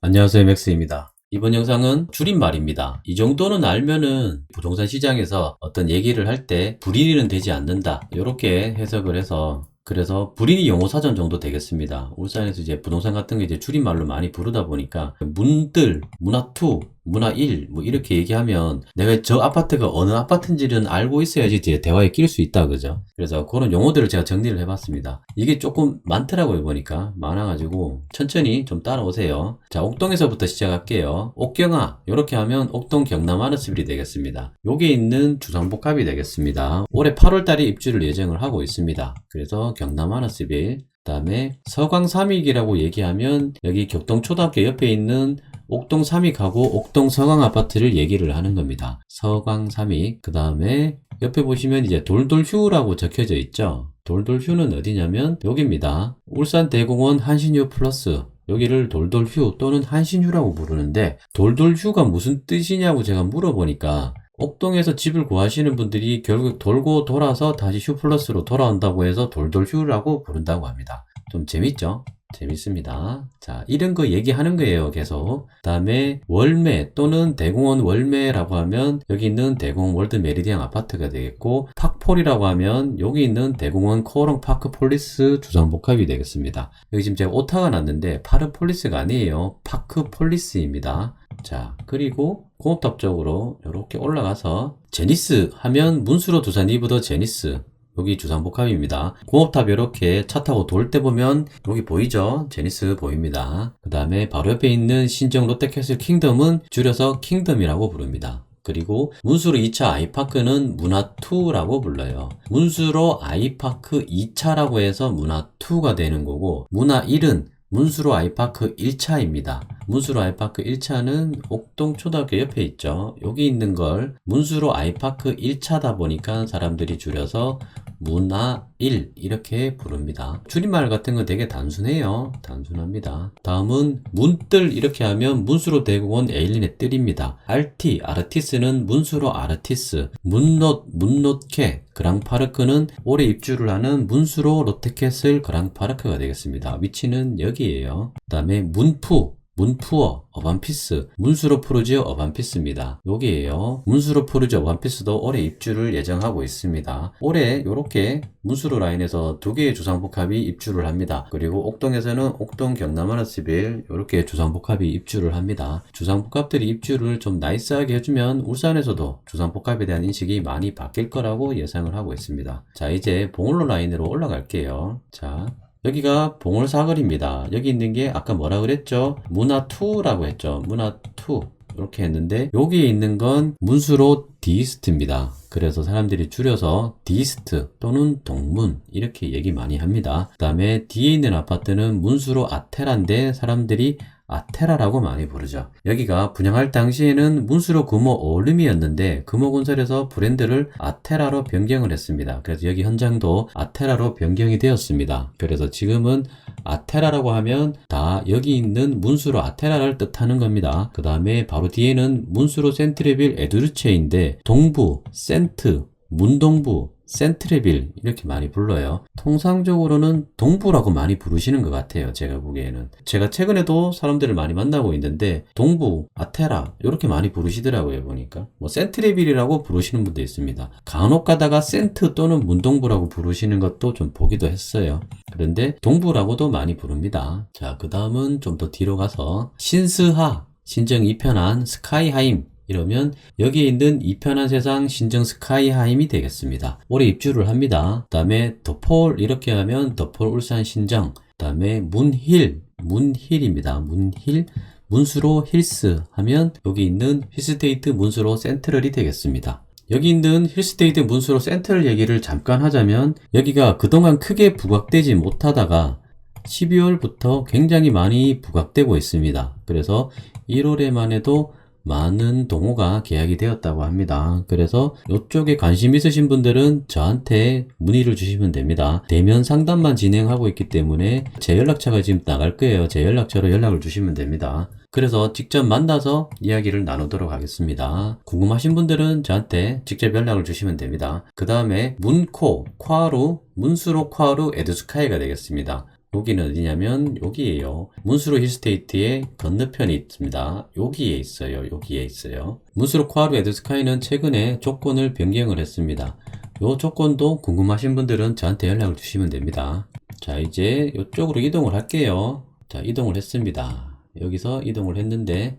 안녕하세요 맥스입니다. 이번 영상은 줄임말입니다. 이 정도는 알면은 부동산 시장에서 어떤 얘기를 할 때 불이익은 되지 않는다. 이렇게 해석을 해서 그래서 불인이 용어 사전 정도 되겠습니다. 울산에서 이제 부동산 같은 게 이제 줄임말로 많이 부르다 보니까 문들, 문화투, 문화 1 뭐 이렇게 얘기하면 내가 저 아파트가 어느 아파트인지는 알고 있어야지 이제 대화에 낄 수 있다 그죠? 그래서 그런 용어들을 제가 정리를 해봤습니다. 이게 조금 많더라고요 보니까 많아가지고 천천히 좀 따라오세요. 자 옥동에서부터 시작할게요. 옥경아 이렇게 하면 옥동 경남 아르스빌이 되겠습니다. 여기에 있는 주상복합이 되겠습니다. 올해 8월달에 입주를 예정을 하고 있습니다. 그래서 경남 아르스빌 그 다음에 서강 삼익이라고 얘기하면 여기 격동초등학교 옆에 있는 옥동 삼익하고 옥동 서강 아파트를 얘기를 하는 겁니다. 서강 삼익. 그 다음에 옆에 보시면 이제 돌돌휴라고 적혀져 있죠. 돌돌휴는 어디냐면 여기입니다. 울산 대공원 한신휴 플러스. 여기를 돌돌휴 또는 한신휴라고 부르는데 돌돌휴가 무슨 뜻이냐고 제가 물어보니까 옥동에서 집을 구하시는 분들이 결국 돌고 돌아서 다시 휴 플러스로 돌아온다고 해서 돌돌휴라고 부른다고 합니다. 좀 재밌죠? 재밌습니다. 자, 이런 거 얘기하는 거예요, 계속. 그 다음에 월매 또는 대공원 월매라고 하면 여기 있는 대공원 월드 메리디안 아파트가 되겠고, 팍폴이라고 하면 여기 있는 대공원 코오롱 파크 폴리스 주상복합이 되겠습니다. 여기 지금 제가 오타가 났는데 파르 폴리스가 아니에요. 파크 폴리스입니다. 자, 그리고 공업탑 쪽으로 이렇게 올라가서 제니스 하면 문수로 두산 이브더 제니스 여기 주상복합입니다. 공업탑 이렇게 차 타고 돌 때 보면 여기 보이죠? 제니스 보입니다. 그 다음에 바로 옆에 있는 신정 롯데캐슬 킹덤은 줄여서 킹덤이라고 부릅니다. 그리고 문수로 2차 아이파크는 문화2라고 불러요. 문수로 아이파크 2차라고 해서 문화2가 되는 거고 문화 1은 문수로 아이파크 1차입니다. 문수로 아이파크 1차는 옥동 초등학교 옆에 있죠. 여기 있는 걸 문수로 아이파크 1차다 보니까 사람들이 줄여서 문화 1 이렇게 부릅니다. 줄임말 같은 건 되게 단순해요. 단순합니다. 다음은 문뜰 이렇게 하면 문수로 대공원 에일린의 뜰입니다. RT 아르티스는 문수로 아르티스, 문롯 문롯캐 그랑파르크는 올해 입주를 하는 문수로 롯데캐슬 그랑파르크가 되겠습니다. 위치는 여기에요. 그 다음에 문푸 문푸어 어반피스 문수로 푸르지오 어반피스입니다. 여기에요. 문수로 푸르지오 어반피스도 올해 입주를 예정하고 있습니다. 올해 이렇게 문수로 라인에서 두 개의 주상복합이 입주를 합니다. 그리고 옥동에서는 옥동 경남하나스빌 이렇게 주상복합이 입주를 합니다. 주상복합들이 입주를 좀 나이스하게 해주면 울산에서도 주상복합에 대한 인식이 많이 바뀔 거라고 예상을 하고 있습니다. 자 이제 봉울로 라인으로 올라갈게요. 자 여기가 봉울사거리입니다. 여기 있는 게 아까 뭐라 그랬죠? 문화2라고 했죠. 문화2 이렇게 했는데 여기에 있는 건 문수로 디스트입니다. 그래서 사람들이 줄여서 디스트 또는 동문 이렇게 얘기 많이 합니다. 그 다음에 뒤에 있는 아파트는 문수로 아테란데 사람들이 아테라라고 많이 부르죠. 여기가 분양할 당시에는 문수로 금호 올름이었는데 금호건설에서 브랜드를 아테라로 변경을 했습니다. 그래서 여기 현장도 아테라로 변경이 되었습니다. 그래서 지금은 아테라라고 하면 다 여기 있는 문수로 아테라를 뜻하는 겁니다. 그 다음에 바로 뒤에는 문수로 센트레빌 에두르체인데 동부, 센트, 문동부, 센트레빌 이렇게 많이 불러요. 통상적으로는 동부라고 많이 부르시는 것 같아요. 제가 보기에는. 제가 최근에도 사람들을 많이 만나고 있는데 동부, 아테라 이렇게 많이 부르시더라고요. 보니까. 뭐 센트레빌이라고 부르시는 분도 있습니다. 간혹 가다가 센트 또는 문동부라고 부르시는 것도 좀 보기도 했어요. 그런데 동부라고도 많이 부릅니다. 자, 그 다음은 좀 더 뒤로 가서 신스하, 신정 2편한 스카이하임 이러면 여기에 있는 이편한 세상 신정 스카이하임이 되겠습니다. 올해 입주를 합니다. 그 다음에 더폴 이렇게 하면 더폴 울산 신정 그 다음에 문힐 문힐입니다. 문힐 문수로 힐스 하면 여기 있는 힐스테이트 문수로 센트럴이 되겠습니다. 여기 있는 힐스테이트 문수로 센트럴 얘기를 잠깐 하자면 여기가 그동안 크게 부각되지 못하다가 12월부터 굉장히 많이 부각되고 있습니다. 그래서 1월에만 해도 많은 동호가 계약이 되었다고 합니다. 그래서 이쪽에 관심 있으신 분들은 저한테 문의를 주시면 됩니다. 대면 상담만 진행하고 있기 때문에 제 연락처가 지금 나갈 거예요. 제 연락처로 연락을 주시면 됩니다. 그래서 직접 만나서 이야기를 나누도록 하겠습니다. 궁금하신 분들은 저한테 직접 연락을 주시면 됩니다. 그 다음에 문코, 콰루, 문수로 콰루 에드스카이가 되겠습니다. 여기는 어디냐면 여기에요. 문수로 힐스테이트의 건너편이 있습니다. 여기에 있어요. 여기에 있어요. 문수로 코하루 에드스카이는 최근에 조건을 변경을 했습니다. 요 조건도 궁금하신 분들은 저한테 연락을 주시면 됩니다. 자, 이제 이쪽으로 이동을 할게요. 자, 이동을 했습니다. 여기서 이동을 했는데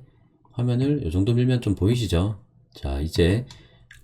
화면을 이 정도 밀면 좀 보이시죠? 자, 이제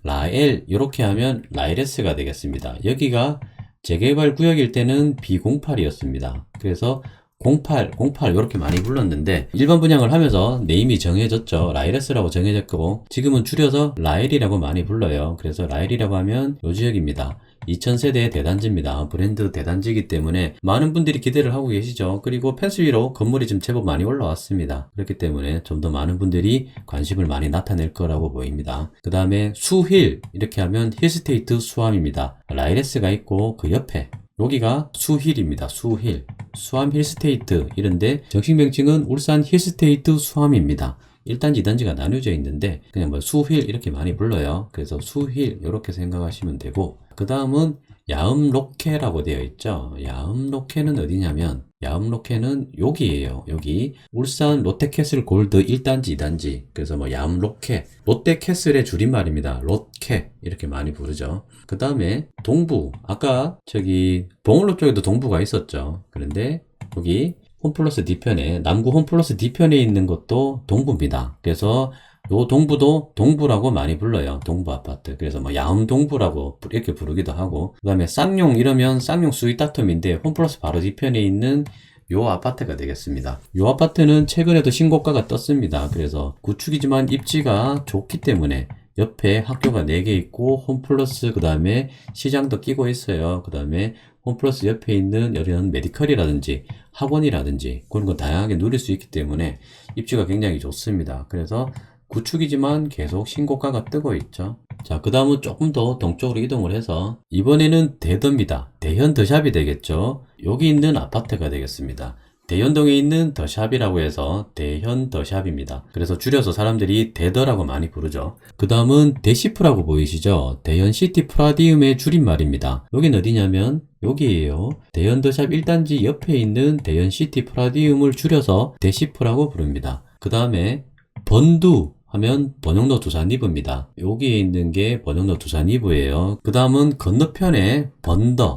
라엘 이렇게 하면 라일S가 되겠습니다. 여기가 재개발 구역일 때는 B08이었습니다. 그래서 08, 08 이렇게 많이 불렀는데 일반 분양을 하면서 네임이 정해졌죠. 라일S라고 정해졌고 지금은 줄여서 라엘이라고 많이 불러요. 그래서 라엘이라고 하면 요 지역입니다. 2000세대의 대단지입니다. 브랜드 대단지이기 때문에 많은 분들이 기대를 하고 계시죠. 그리고 펜스 위로 건물이 좀 제법 많이 올라왔습니다. 그렇기 때문에 좀 더 많은 분들이 관심을 많이 나타낼 거라고 보입니다. 그 다음에 수힐 이렇게 하면 힐스테이트 수암입니다. 라이레스가 있고 그 옆에 여기가 수힐입니다. 수힐. 수암 힐스테이트 이런데 정식 명칭은 울산 힐스테이트 수암입니다. 1단지, 2단지가 나뉘어져 있는데 그냥 뭐 수힐 이렇게 많이 불러요. 그래서 수힐 이렇게 생각하시면 되고 그 다음은 야음 로케라고 되어 있죠. 야음 로케는 어디냐면 야음 로케는 여기에요. 여기 울산 롯데캐슬 골드 1단지, 2단지 그래서 뭐 야음 로케 롯데캐슬의 줄임말입니다. 롯케 이렇게 많이 부르죠. 그 다음에 동부 아까 저기 봉울로 쪽에도 동부가 있었죠. 그런데 여기 홈플러스 뒤편에 남구 홈플러스 뒤편에 있는 것도 동부입니다. 그래서 요 동부도 동부라고 많이 불러요. 동부 아파트. 그래서 뭐 야음 동부라고 이렇게 부르기도 하고 그 다음에 쌍용 이러면 쌍용 스위다툼인데 홈플러스 바로 뒤편에 있는 요 아파트가 되겠습니다. 요 아파트는 최근에도 신고가가 떴습니다. 그래서 구축이지만 입지가 좋기 때문에 옆에 학교가 4개 있고 홈플러스 그 다음에 시장도 끼고 있어요. 그 다음에 홈플러스 옆에 있는 이런 메디컬이라든지 학원이라든지 그런 거 다양하게 누릴 수 있기 때문에 입지가 굉장히 좋습니다. 그래서 구축이지만 계속 신고가가 뜨고 있죠. 자, 그 다음은 조금 더 동쪽으로 이동을 해서 이번에는 대더입니다. 대현 더샵이 되겠죠. 여기 있는 아파트가 되겠습니다. 대현동에 있는 더샵이라고 해서 대현 더샵입니다. 그래서 줄여서 사람들이 대더라고 많이 부르죠. 그 다음은 대시프라고 보이시죠? 대현 시티 프라디움의 줄임말입니다. 여긴 어디냐면 여기에요. 대현 더샵 1단지 옆에 있는 대현 시티 프라디움을 줄여서 대시프라고 부릅니다. 그 다음에 번두 하면 번영로 두산이브입니다. 여기에 있는 게 번영로 두산이브예요. 그 다음은 건너편에 번더,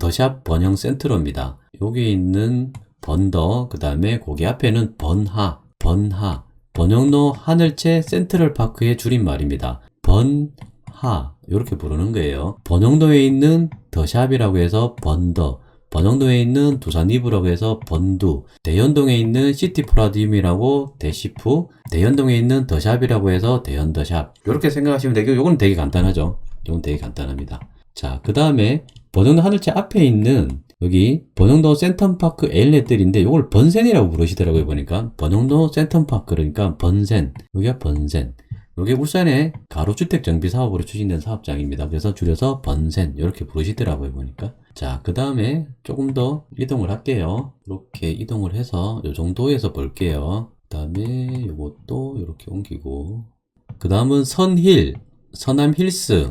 더샵 번영 센트로입니다. 여기에 있는 번더, 그 다음에 거기 앞에는 번하, 번하, 번영로 하늘채 센트럴 파크의 줄임말입니다. 번하, 이렇게 부르는 거예요. 번영도에 있는 더샵이라고 해서 번더, 번영도에 있는 두산이브라고 해서 번두, 대연동에 있는 시티프라디움이라고 대시프, 대연동에 있는 더샵이라고 해서 대연더샵. 이렇게 생각하시면 되고, 요건 되게 간단하죠. 요건 되게 간단합니다. 자, 그 다음에 번영도 하늘채 앞에 있는 여기 번영도 센텀파크 엘렛들인데 요걸 번센이라고 부르시더라고요 보니까 번영도 센텀파크 그러니까 번센 여기가 번센 요게 울산의 가로주택 정비 사업으로 추진된 사업장입니다. 그래서 줄여서 번센 이렇게 부르시더라고요 보니까 자 그 다음에 조금 더 이동을 할게요. 이렇게 이동을 해서 요 정도에서 볼게요. 그 다음에 요것도 이렇게 옮기고 그 다음은 선힐 서남 힐스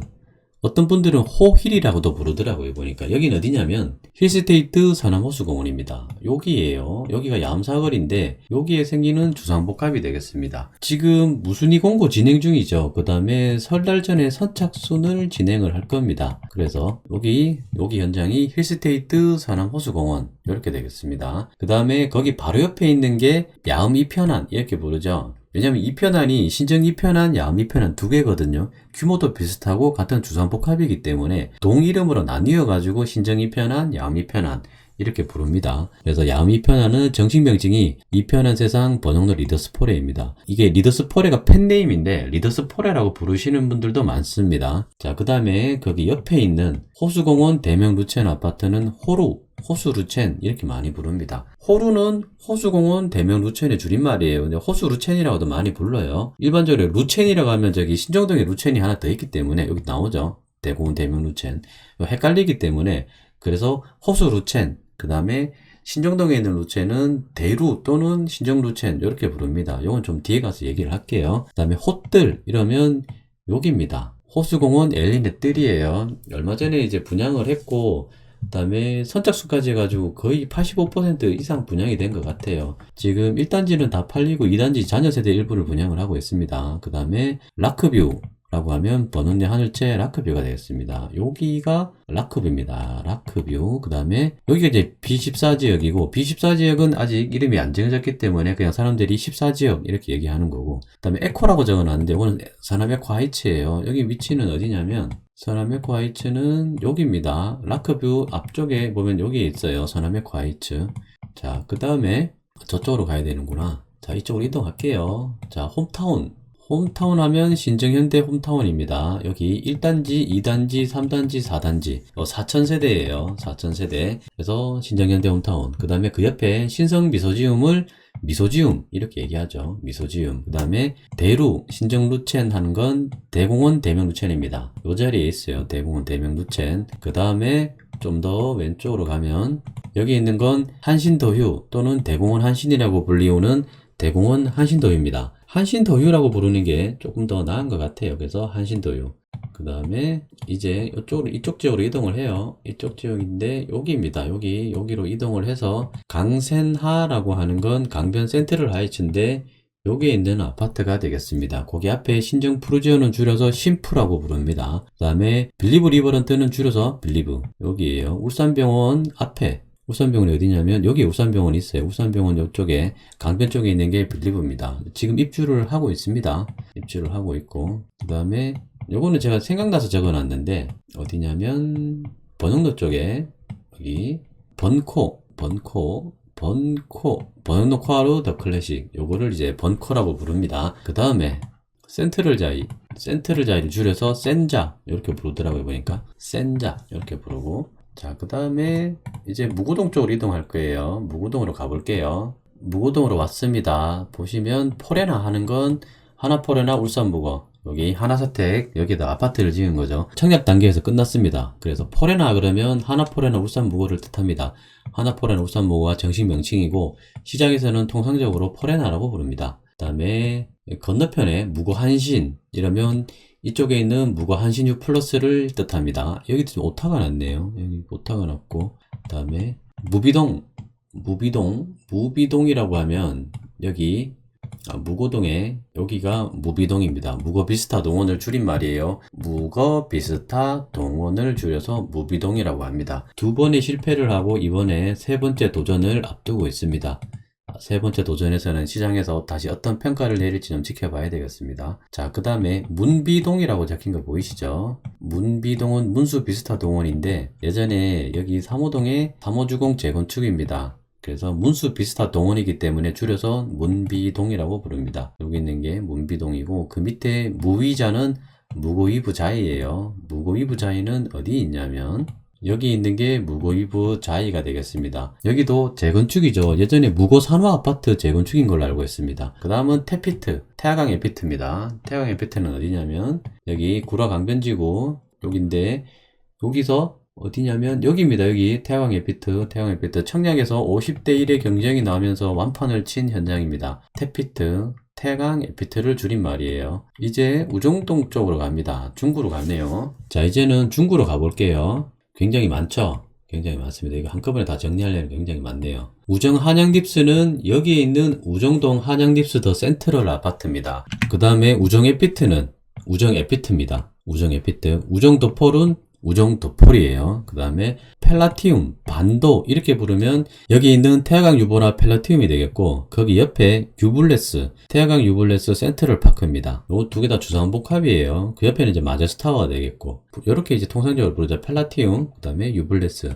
어떤 분들은 호힐이라고도 부르더라고요 보니까. 여기는 어디냐면 힐스테이트 서남호수공원입니다. 여기에요. 여기가 야암사거리인데 여기에 생기는 주상복합이 되겠습니다. 지금 무순위 공고 진행 중이죠. 그 다음에 설날 전에 선착순을 진행을 할 겁니다. 그래서 여기 여기 현장이 힐스테이트 서남호수공원 이렇게 되겠습니다. 그 다음에 거기 바로 옆에 있는 게 야음 이편안 이렇게 부르죠 왜냐면 이편안이 신정 이편안, 야음 이편안 두 개거든요. 규모도 비슷하고 같은 주산복합이기 때문에 동 이름으로 나뉘어 가지고 신정 이편안, 야음 이편안 이렇게 부릅니다. 그래서 야음 이편안은 정식 명칭이 이편안 세상 번영로 리더스포레입니다. 이게 리더스포레가 팬네임인데 리더스포레라고 부르시는 분들도 많습니다. 자, 그 다음에 거기 옆에 있는 호수공원 대명 루첸 아파트는 호루 호수 루첸 이렇게 많이 부릅니다. 호루는 호수공원 대명 루첸의 줄임말이에요. 근데 호수 루첸이라고도 많이 불러요. 일반적으로 루첸이라고 하면 저기 신정동에 루첸이 하나 더 있기 때문에 여기 나오죠. 대공원 대명 루첸. 헷갈리기 때문에 그래서 호수 루첸 그 다음에 신정동에 있는 루첸은 대루 또는 신정 루첸 이렇게 부릅니다. 이건 좀 뒤에 가서 얘기를 할게요. 그 다음에 헛들 이러면 여기입니다. 호수공원 엘리네 뜰이에요. 얼마 전에 이제 분양을 했고 그 다음에 선착순까지 해가지고 거의 85% 이상 분양이 된 것 같아요. 지금 1단지는 다 팔리고 2단지 자녀 세대 일부를 분양을 하고 있습니다. 그 다음에 라크뷰 라고 하면 번원내 하늘채 라크뷰가 되겠습니다. 여기가 라크뷰입니다. 라크뷰. 그 다음에 여기가 이제 B14 지역이고 B14 지역은 아직 이름이 안 정해졌기 때문에 그냥 사람들이 14 지역 이렇게 얘기하는 거고 그 다음에 에코라고 적어놨는데 이거는 서남 에코 하이츠예요. 여기 위치는 어디냐면 서남 에코 하이츠는 여기입니다. 라크뷰 앞쪽에 보면 여기 있어요. 서남 에코 하이츠. 자, 그 다음에 저쪽으로 가야 되는구나. 자, 이쪽으로 이동할게요. 자, 홈타운. 홈타운 하면 신정현대 홈타운입니다. 여기 1단지, 2단지, 3단지, 4단지. 4천세대예요. 4천세대. 그래서 신정현대 홈타운. 그 다음에 그 옆에 신성 미소지움을 미소지움 이렇게 얘기하죠. 미소지움. 그 다음에 대루 신정 루첸 하는 건 대공원 대명 루첸입니다. 이 자리에 있어요. 대공원 대명 루첸. 그 다음에 좀 더 왼쪽으로 가면 여기 있는 건 한신더휴 또는 대공원 한신이라고 불리우는 대공원 한신더휴입니다. 한신더휴라고 부르는 게 조금 더 나은 것 같아요. 그래서 한신더휴. 그 다음에 이제 이쪽으로 이쪽 지역으로 이동을 해요. 이쪽 지역인데 여기입니다. 여기 여기로 이동을 해서 강센하라고 하는 건 강변 센트럴 하이츠인데 여기에 있는 아파트가 되겠습니다. 거기 앞에 신정 푸르지오는 줄여서 신푸라고 부릅니다. 그 다음에 빌리브 리버런트는 줄여서 빌리브 여기에요. 울산병원 앞에 울산병원이 어디냐면 여기 울산병원이 있어요. 울산병원 이쪽에 강변 쪽에 있는 게 빌리브입니다. 지금 입주를 하고 있습니다. 입주를 하고 있고 그 다음에 요거는 제가 생각나서 적어놨는데 어디냐면 번흥로 쪽에 여기 번코 번코 번코 번흥로 코하루 더 클래식 요거를 이제 번코라고 부릅니다. 그 다음에 센트럴 자이 센트럴 자이를 줄여서 센자 이렇게 부르더라고요 보니까 센자 이렇게 부르고 자, 그 다음에 이제 무구동 쪽으로 이동할 거예요. 무구동으로 가볼게요. 무구동으로 왔습니다. 보시면 포레나 하는 건 하나포레나 울산무거 여기 하나사택 여기다 아파트를 지은 거죠. 청약 단계에서 끝났습니다. 그래서 포레나 그러면 하나포레나 울산무거를 뜻합니다. 하나포레나 울산무거가 정식 명칭이고 시장에서는 통상적으로 포레나라고 부릅니다. 그 다음에 건너편에 무거한신 이러면 이쪽에 있는 무거 한신유 플러스를 뜻합니다. 여기도 좀 오타가 났네요. 여기 오타가 났고 그 다음에 무비동 무비동 무비동이라고 하면 여기 아, 무고동에 여기가 무비동입니다. 무거비스타 동원을 줄인 말이에요. 무거비스타 동원을 줄여서 무비동이라고 합니다. 두 번의 실패를 하고 이번에 세 번째 도전을 앞두고 있습니다. 세 번째 도전에서는 시장에서 다시 어떤 평가를 내릴지 좀 지켜봐야 되겠습니다. 자, 그 다음에 문비동이라고 적힌 거 보이시죠? 문비동은 문수 비스타 동원인데 예전에 여기 삼호동에 삼호주공 재건축입니다. 그래서 문수 비스타 동원이기 때문에 줄여서 문비동이라고 부릅니다. 여기 있는 게 문비동이고 그 밑에 무위자는 무고이부자이예요. 무고이부자이는 어디 있냐면 여기 있는 게 무고이부 자이가 되겠습니다. 여기도 재건축이죠. 예전에 무고 산화 아파트 재건축인 걸로 알고 있습니다. 그 다음은 태피트, 태화강 에피트입니다. 태화강 에피트는 어디냐면 여기 구라 강변지구 여기인데 여기서 어디냐면 여기입니다. 여기 태화강 에피트, 태화강 에피트 청약에서 50대 1의 경쟁이 나오면서 완판을 친 현장입니다. 태피트, 태강 에피트를 줄인 말이에요. 이제 우정동 쪽으로 갑니다. 중구로 가네요. 자, 이제는 중구로 가볼게요. 굉장히 많죠? 굉장히 많습니다. 이거 한꺼번에 다 정리하려면 굉장히 많네요. 우정 한양딥스는 여기에 있는 우정동 한양딥스 더 센트럴 아파트입니다. 그 다음에 우정 에피트는 우정 에피트입니다. 우정 에피트. 우정 도폴은 우정 도폴이에요. 그 다음에 펠라티움, 반도 이렇게 부르면 여기 있는 태화강 유보나 펠라티움이 되겠고 거기 옆에 유블레스, 태화강 유블레스 센트럴 파크입니다. 이 두 개 다 주사원 복합이에요. 그 옆에는 이제 마제스타워가 되겠고 이렇게 이제 통상적으로 부르죠. 펠라티움, 그 다음에 유블레스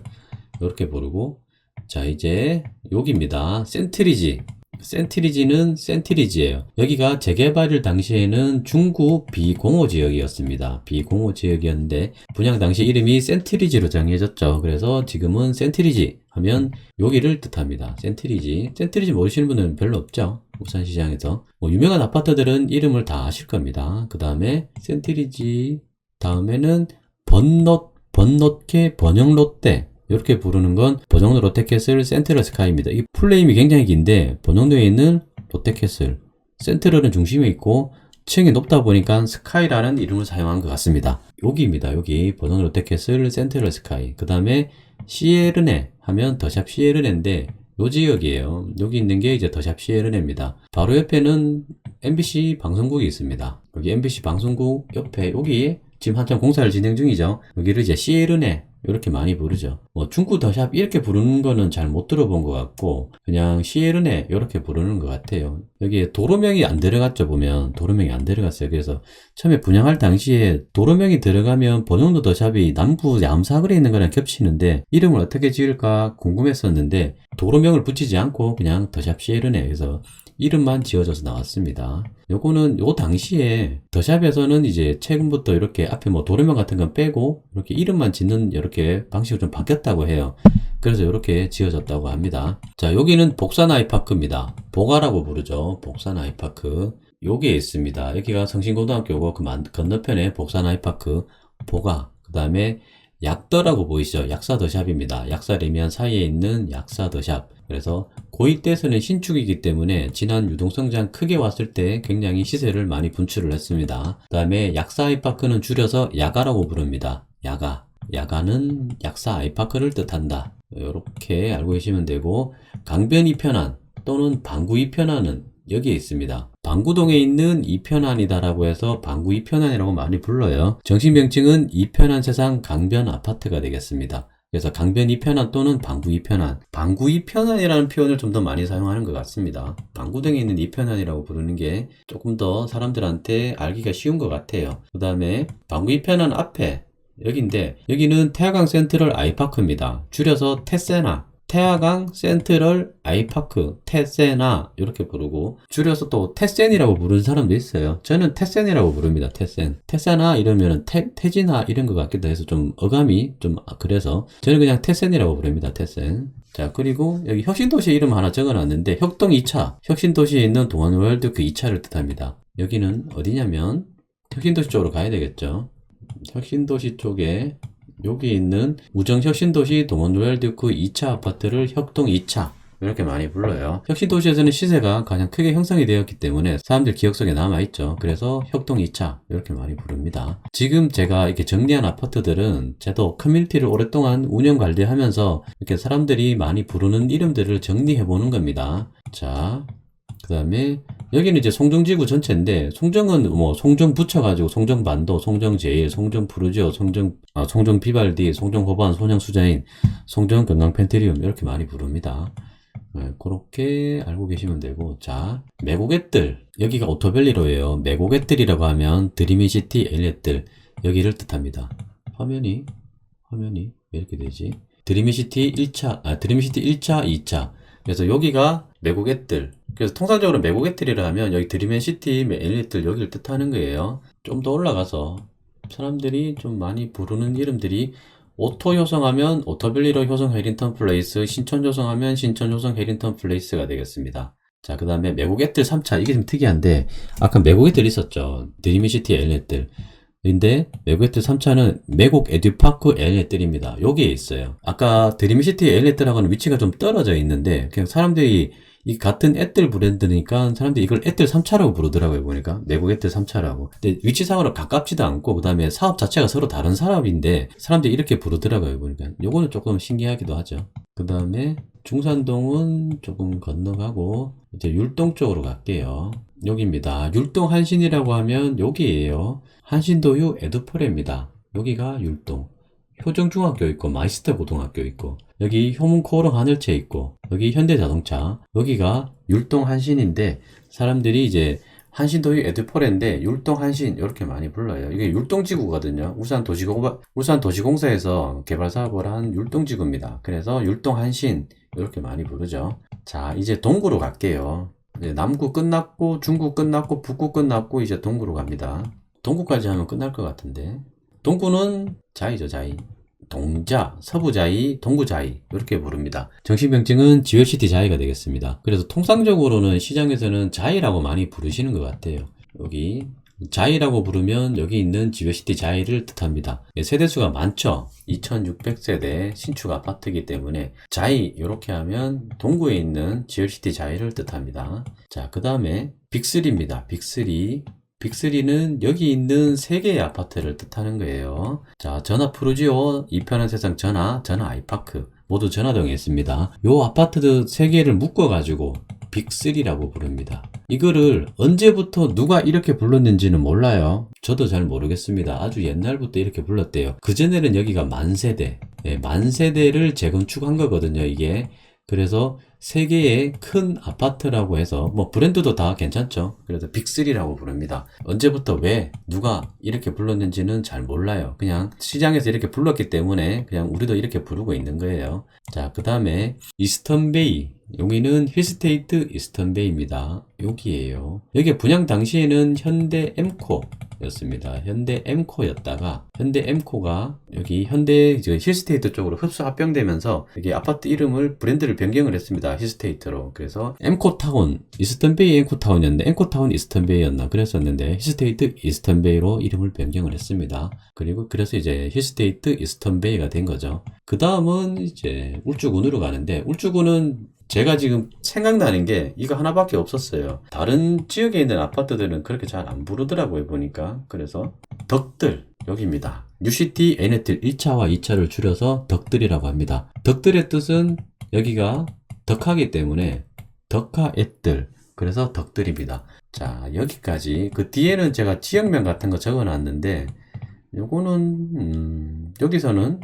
이렇게 부르고 자 이제 여기입니다. 센트리지 센트리지는 센트리지예요. 여기가 재개발일 당시에는 중구 비공호 지역이었습니다. 비공호 지역이었는데 분양 당시 이름이 센트리지로 정해졌죠. 그래서 지금은 센트리지 하면 여기를 뜻합니다. 센트리지. 센트리지 모르시는 분은 별로 없죠. 울산시장에서. 뭐 유명한 아파트들은 이름을 다 아실 겁니다. 그 다음에 센트리지 다음에는 번롯 번롯케 번영롯데 이렇게 부르는 건 번영도 롯데캐슬 센트럴 스카이입니다. 이 풀네임이 굉장히 긴데 번영도에 있는 롯데캐슬 센트럴은 중심에 있고 층이 높다 보니까 스카이라는 이름을 사용한 것 같습니다. 여기입니다. 여기 번영 롯데캐슬 센트럴 스카이. 그 다음에 시에르네 하면 더샵 시에르네인데 요 지역이에요. 여기 있는 게 이제 더샵 시에르네입니다. 바로 옆에는 MBC 방송국이 있습니다. 여기 MBC 방송국 옆에 여기 지금 한참 공사를 진행 중이죠. 여기를 이제 시에르네 이렇게 많이 부르죠. 뭐 중구 더샵 이렇게 부르는 거는 잘 못 들어본 것 같고 그냥 시에르네 이렇게 부르는 것 같아요. 여기에 도로명이 안 들어갔죠 보면 도로명이 안 들어갔어요. 그래서 처음에 분양할 당시에 도로명이 들어가면 번영도 더샵이 남부 양사거리에 있는 거랑 겹치는데 이름을 어떻게 지을까 궁금했었는데 도로명을 붙이지 않고 그냥 더샵 시에르네 그래서 이름만 지어져서 나왔습니다. 요거는 요 당시에 더샵에서는 이제 최근부터 이렇게 앞에 뭐 도로명 같은 건 빼고 이렇게 이름만 짓는 이렇게 방식으로 좀 바뀌었다고 해요. 그래서 이렇게 지어졌다고 합니다. 자, 여기는 복산 아이파크입니다. 보가라고 부르죠. 복산 아이파크. 요게 있습니다. 여기가 성신고등학교고 그 만- 건너편에 복산 아이파크 보가. 그 다음에 약더라고 보이시죠? 약사 더샵입니다. 약사 리면 사이에 있는 약사 더샵. 그래서 고1 때에서는 신축이기 때문에 지난 유동성장 크게 왔을 때 굉장히 시세를 많이 분출을 했습니다. 그 다음에 약사 아이파크는 줄여서 야가라고 부릅니다. 야가. 야가는 약사 아이파크를 뜻한다. 이렇게 알고 계시면 되고 강변 이편안 또는 방구 이편안은 여기에 있습니다. 방구동에 있는 이편안이다라고 해서 방구 이편안이라고 많이 불러요. 정신병증은 이편안 세상 강변 아파트가 되겠습니다. 그래서 강변 이 편안 또는 방구 이 편안. 방구 이 편안이라는 표현을 좀 더 많이 사용하는 것 같습니다. 방구동에 있는 이 편안이라고 부르는 게 조금 더 사람들한테 알기가 쉬운 것 같아요. 그 다음에 방구 이 편안 앞에 여기인데 여기는 태화강 센트럴 아이파크입니다. 줄여서 테세나. 태화강 센트럴 아이파크 테세나 이렇게 부르고 줄여서 또 테센이라고 부르는 사람도 있어요. 저는 테센이라고 부릅니다. 테센. 테세나 이러면은 테, 테지나 이런 것 같기도 해서 좀 어감이 좀 그래서 저는 그냥 테센이라고 부릅니다. 테센. 자 그리고 여기 혁신도시 이름 하나 적어놨는데 혁동 2차 혁신도시에 있는 동안월드 그 2차를 뜻합니다. 여기는 어디냐면 혁신도시 쪽으로 가야 되겠죠. 혁신도시 쪽에 여기 있는 우정혁신도시 동원로얄드크 2차 아파트를 혁동 2차 이렇게 많이 불러요. 혁신도시에서는 시세가 가장 크게 형성이 되었기 때문에 사람들 기억 속에 남아있죠. 그래서 혁동 2차 이렇게 많이 부릅니다. 지금 제가 이렇게 정리한 아파트들은 저도 커뮤니티를 오랫동안 운영 관리하면서 이렇게 사람들이 많이 부르는 이름들을 정리해 보는 겁니다. 자, 그 다음에 여기는 이제 송정지구 전체인데 송정은 뭐 송정 붙여가지고 송정반도, 송정제일, 송정푸르지오, 송정 아, 송정 비발디, 송정 호반, 소냥수자인, 송정 건강펜트리움 이렇게 많이 부릅니다. 네, 그렇게 알고 계시면 되고 자 매고갯들 여기가 오토벨리로예요. 매고갯들이라고 하면 드리미시티 엘리엣들 여기를 뜻합니다. 화면이 화면이 왜 이렇게 되지? 드리미시티 1차 아 드리미시티 1차 2차 그래서 여기가 매고갯들 그래서 통상적으로 매고갯들이라 하면 여기 드리맨시티 엘리트들 여기를 뜻하는 거예요. 좀 더 올라가서 사람들이 좀 많이 부르는 이름들이 오토 효성하면 오토빌리로 효성 해링턴 플레이스, 신촌 효성하면 신촌 효성 해링턴 플레이스가 되겠습니다. 자, 그 다음에 매고갯들 3차. 이게 좀 특이한데, 아까 매고갯들 있었죠. 드리미시티 엘리트들. 근데 매고갯들 3차는 매곡 에듀파크 엘리트들입니다. 여기에 있어요. 아까 드림시티 엘리트라고는 위치가 좀 떨어져 있는데, 그냥 사람들이 이 같은 애들 브랜드니까 사람들이 이걸 애들 3차라고 부르더라고요 보니까. 내국 애들 3차라고. 근데 위치상으로 가깝지도 않고 그 다음에 사업 자체가 서로 다른 사업인데 사람들이 이렇게 부르더라고요 보니까. 요거는 조금 신기하기도 하죠. 그 다음에 중산동은 조금 건너가고 이제 율동 쪽으로 갈게요. 여기입니다. 율동 한신이라고 하면 여기에요. 한신도유 에드포레입니다. 여기가 율동 효정중학교 있고 마이스터 고등학교 있고 여기 효문코오롱 하늘채 있고 여기 현대자동차 여기가 율동 한신인데 사람들이 이제 한신도유 에드포레인데 율동 한신 이렇게 많이 불러요. 이게 율동지구거든요. 울산 도시공 울산 도시공사에서 개발 사업을 한 율동지구입니다. 그래서 율동 한신 이렇게 많이 부르죠. 자 이제 동구로 갈게요. 이제 남구 끝났고 중구 끝났고 북구 끝났고 이제 동구로 갑니다. 동구까지 하면 끝날 것 같은데 동구는 자이죠 자이. 동자, 서부자이, 동구자이 이렇게 부릅니다. 정신병증은 지웰시티 자이가 되겠습니다. 그래서 통상적으로는 시장에서는 자이라고 많이 부르시는 것 같아요. 여기 자이라고 부르면 여기 있는 지웰시티 자이를 뜻합니다. 예, 세대수가 많죠. 2600세대 신축 아파트이기 때문에 자이 이렇게 하면 동구에 있는 지웰시티 자이를 뜻합니다. 자, 그 다음에 빅3입니다. 빅3. 빅3는 여기 있는 세 개의 아파트를 뜻하는 거예요. 자, 전화 푸르지오, 이편한 세상 전화, 전화 아이파크 모두 전화동에 있습니다. 요 아파트 세 개를 묶어가지고 빅3라고 부릅니다. 이거를 언제부터 누가 이렇게 불렀는지는 몰라요. 저도 잘 모르겠습니다. 아주 옛날부터 이렇게 불렀대요. 그전에는 여기가 만세대, 예, 만세대를 재건축한 거거든요, 이게. 그래서 세 개의 큰 아파트라고 해서 뭐 브랜드도 다 괜찮죠. 그래서 빅3라고 부릅니다. 언제부터 왜 누가 이렇게 불렀는지는 잘 몰라요. 그냥 시장에서 이렇게 불렀기 때문에 그냥 우리도 이렇게 부르고 있는 거예요. 자, 그 다음에 이스턴베이. 여기는 힐스테이트 이스턴베이입니다. 여기에요. 여기 분양 당시에는 현대 엠코 였습니다. 현대 엠코였다가 현대 엠코가 여기 현대 저 힐스테이트 쪽으로 흡수 합병되면서 여기 아파트 이름을 브랜드를 변경을 했습니다. 힐스테이트로. 그래서 엠코타운 이스턴베이 엠코타운이었는데 엠코타운 이스턴베이였나 그랬었는데 힐스테이트 이스턴베이로 이름을 변경을 했습니다. 그리고 그래서 이제 힐스테이트 이스턴베이가 된 거죠. 그 다음은 이제 울주군으로 가는데 울주군은 제가 지금 생각나는 게 이거 하나밖에 없었어요. 다른 지역에 있는 아파트들은 그렇게 잘 안 부르더라고요, 보니까. 그래서 덕들, 여기입니다. 뉴시티 에네틀 1차와 2차를 줄여서 덕들이라고 합니다. 덕들의 뜻은 여기가 덕하기 때문에 덕하 앳들, 그래서 덕들입니다. 자, 여기까지. 그 뒤에는 제가 지역명 같은 거 적어 놨는데, 요거는, 음, 여기서는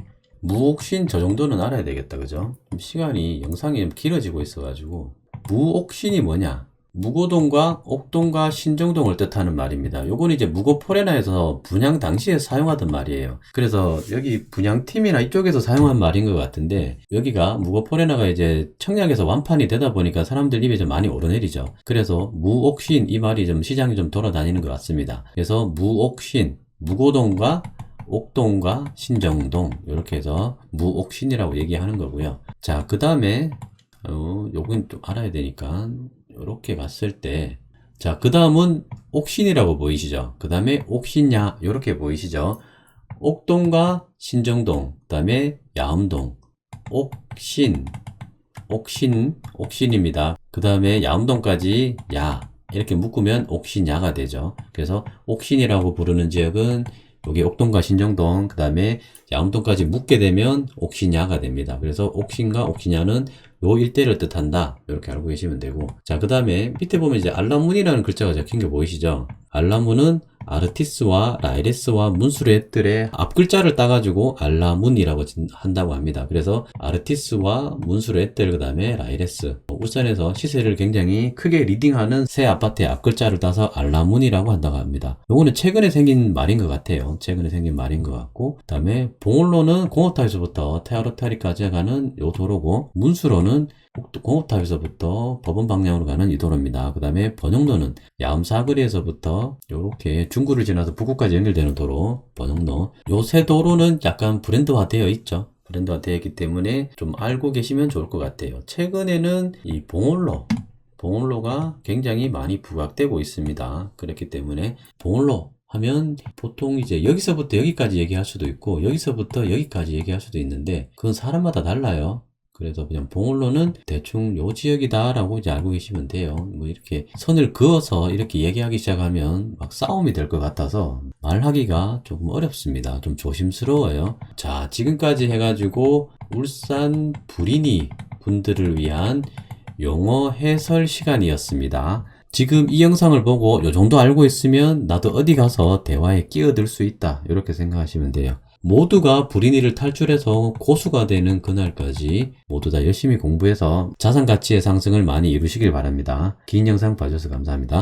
무옥신 저 정도는 알아야 되겠다, 그죠? 좀 시간이, 영상이 좀 길어지고 있어 가지고. 무옥신이 뭐냐? 무고동과 옥동과 신정동을 뜻하는 말입니다. 요건 이제 무고포레나에서 분양 당시에 사용하던 말이에요. 그래서 여기 분양팀이나 이쪽에서 사용한 말인 것 같은데 여기가 무고포레나가 이제 청약에서 완판이 되다 보니까 사람들 입에 좀 많이 오르내리죠. 그래서 무옥신 이 말이 좀 시장에 좀 돌아다니는 것 같습니다. 그래서 무옥신, 무고동과 옥동과 신정동 이렇게 해서 무옥신이라고 얘기하는 거고요. 자, 그 다음에 어, 요건 좀 알아야 되니까 이렇게 봤을 때 자, 그 다음은 옥신이라고 보이시죠? 그 다음에 옥신야 이렇게 보이시죠? 옥동과 신정동, 그 다음에 야음동, 옥신, 옥신, 옥신입니다. 그 다음에 야음동까지 야 이렇게 묶으면 옥신야가 되죠. 그래서 옥신이라고 부르는 지역은 여기 옥동과 신정동, 그 다음에 야음동까지 묶게 되면 옥신야가 됩니다. 그래서 옥신과 옥신야는 요 일대를 뜻한다. 이렇게 알고 계시면 되고. 자, 그 다음에 밑에 보면 이제 알라문이라는 글자가 적힌 게 보이시죠? 알라문은 아르티스와 라이레스와 문수레들의 앞글자를 따가지고 알라문이라고 진- 한다고 합니다. 그래서 아르티스와 문수레들 그 다음에 라이레스 울산에서 시세를 굉장히 크게 리딩하는 새 아파트의 앞글자를 따서 알라문이라고 한다고 합니다. 요거는 최근에 생긴 말인 것 같아요. 최근에 생긴 말인 것 같고 그 다음에 봉울로는 공업타에서부터 테아로타리까지 가는 요 도로고 문수로는 공업탑에서부터 법원 방향으로 가는 이 도로입니다. 그 다음에 번영로는 야음사거리에서부터 이렇게 중구를 지나서 북구까지 연결되는 도로 번영로 요 세 도로는 약간 브랜드화 되어 있죠. 브랜드화 되어 있기 때문에 좀 알고 계시면 좋을 것 같아요. 최근에는 이 봉올로 봉올로가 굉장히 많이 부각되고 있습니다. 그렇기 때문에 봉올로 하면 보통 이제 여기서부터 여기까지 얘기할 수도 있고 여기서부터 여기까지 얘기할 수도 있는데 그건 사람마다 달라요. 그래서 그냥 봉울로는 대충 요 지역이다라고 이제 알고 계시면 돼요. 뭐 이렇게 선을 그어서 이렇게 얘기하기 시작하면 막 싸움이 될 것 같아서 말하기가 조금 어렵습니다. 좀 조심스러워요. 자, 지금까지 해가지고 울산 불인이 분들을 위한 용어 해설 시간이었습니다. 지금 이 영상을 보고 요 정도 알고 있으면 나도 어디 가서 대화에 끼어들 수 있다. 이렇게 생각하시면 돼요. 모두가 불인이를 탈출해서 고수가 되는 그날까지 모두 다 열심히 공부해서 자산 가치의 상승을 많이 이루시길 바랍니다. 긴 영상 봐주셔서 감사합니다.